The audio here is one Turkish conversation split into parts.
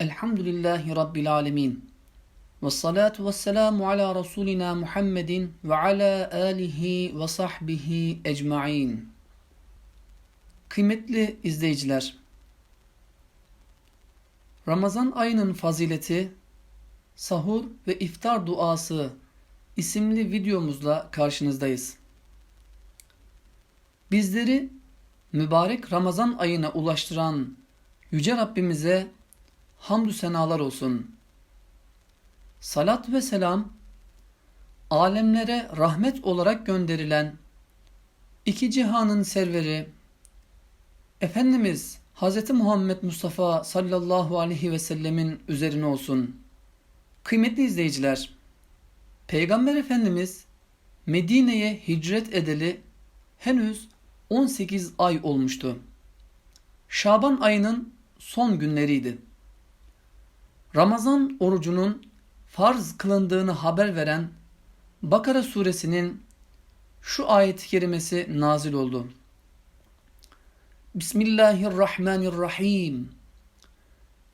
Elhamdülillahi Rabbil alemin. Ve salatu ve selamu ala Resulina Muhammedin ve ala alihi ve sahbihi ecma'in. Kıymetli izleyiciler, Ramazan ayının fazileti, sahur ve iftar duası isimli videomuzla karşınızdayız. Bizleri mübarek Ramazan ayına ulaştıran Yüce Rabbimize hamdü senalar olsun. Salat ve selam alemlere rahmet olarak gönderilen iki cihanın serveri Efendimiz Hz. Muhammed Mustafa sallallahu aleyhi ve sellemin üzerine olsun. Kıymetli izleyiciler, Peygamber Efendimiz Medine'ye hicret edeli henüz 18 ay olmuştu. Şaban ayının son günleriydi. Ramazan orucunun farz kılındığını haber veren Bakara suresinin şu ayet-i kerimesi nazil oldu. Bismillahirrahmanirrahim.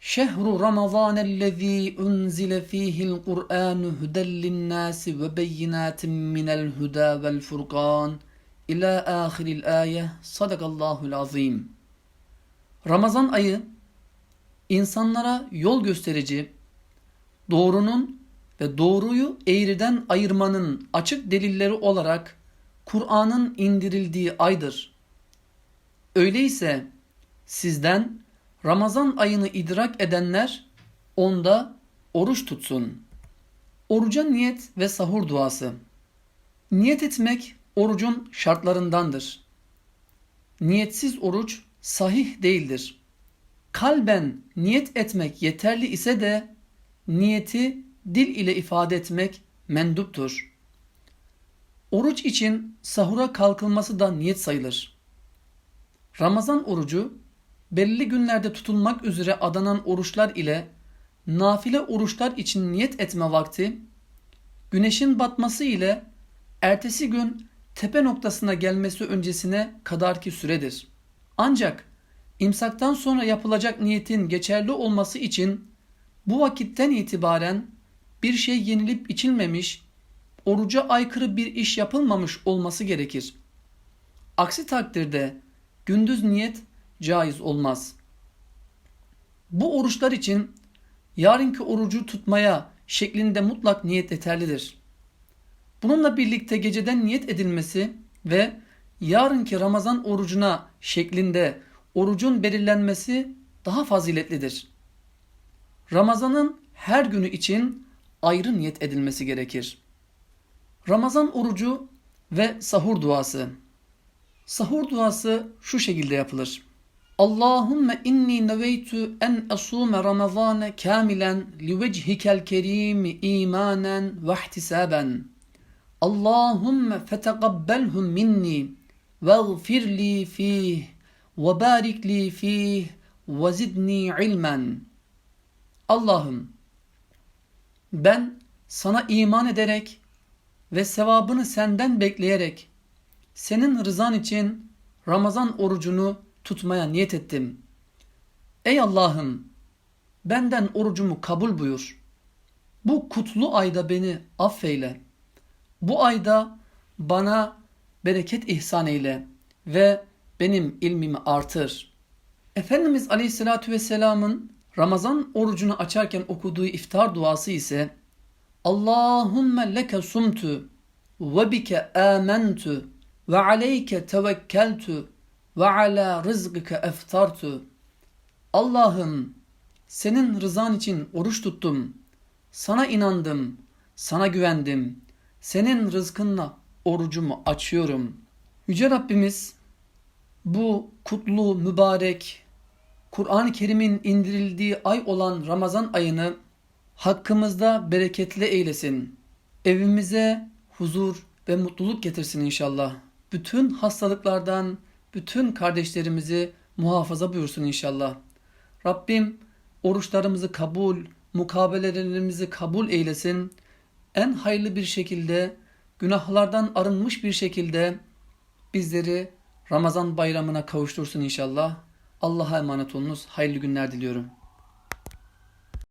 Şehru Ramazanellezî unzile fîhil Kur'ânu huden linnâsi ve beyinâtin minel hudâ vel furqân ila ahiril ayet. Sadakallahul azim. Ramazan ayı insanlara yol gösterici, doğrunun ve doğruyu eğriden ayırmanın açık delilleri olarak Kur'an'ın indirildiği aydır. Öyleyse sizden Ramazan ayını idrak edenler onda oruç tutsun. Oruca niyet ve sahur duası. Niyet etmek orucun şartlarındandır. Niyetsiz oruç sahih değildir. Kalben niyet etmek yeterli ise de niyeti dil ile ifade etmek menduptur. Oruç için sahura kalkılması da niyet sayılır. Ramazan orucu belli günlerde tutulmak üzere adanan oruçlar ile nafile oruçlar için niyet etme vakti güneşin batması ile ertesi gün tepe noktasına gelmesi öncesine kadarki süredir. Ancak imsaktan sonra yapılacak niyetin geçerli olması için bu vakitten itibaren bir şey yenilip içilmemiş, oruca aykırı bir iş yapılmamış olması gerekir. Aksi takdirde gündüz niyet caiz olmaz. Bu oruçlar için yarınki orucu tutmaya şeklinde mutlak niyet yeterlidir. Bununla birlikte geceden niyet edilmesi ve yarınki Ramazan orucuna şeklinde orucun belirlenmesi daha faziletlidir. Ramazanın her günü için ayrı niyet edilmesi gerekir. Ramazan orucu ve sahur duası. Sahur duası şu şekilde yapılır. Allahümme inni neveytu en asume ramazane kamilen livecihikel kerim imanen ve ihtisaben. Allahümme fetekabbelhum minni veğfir li fih ve barik li fih ve zidni ilmen. Allah'ım ben sana iman ederek ve sevabını senden bekleyerek senin rızan için Ramazan orucunu tutmaya niyet ettim. Ey Allah'ım benden orucumu kabul buyur. Bu kutlu ayda beni affeyle. Bu ayda bana bereket ihsan eyle ve benim ilmimi artır. Efendimiz Aleyhisselatü Vesselam'ın Ramazan orucunu açarken okuduğu iftar duası ise Allahümme leke sumtu ve bike amentu ve aleyke tevekkeltu ve ala rızkike eftartu. Allah'ım senin rızan için oruç tuttum. Sana inandım, sana güvendim. Senin rızkınla orucumu açıyorum. Yüce Rabbimiz bu kutlu, mübarek, Kur'an-ı Kerim'in indirildiği ay olan Ramazan ayını hakkımızda bereketli eylesin. Evimize huzur ve mutluluk getirsin inşallah. Bütün hastalıklardan bütün kardeşlerimizi muhafaza buyursun inşallah. Rabbim oruçlarımızı kabul, mukabelelerimizi kabul eylesin. En hayırlı bir şekilde, günahlardan arınmış bir şekilde bizleri Ramazan bayramına kavuştursun inşallah. Allah'a emanet olunuz. Hayırlı günler diliyorum.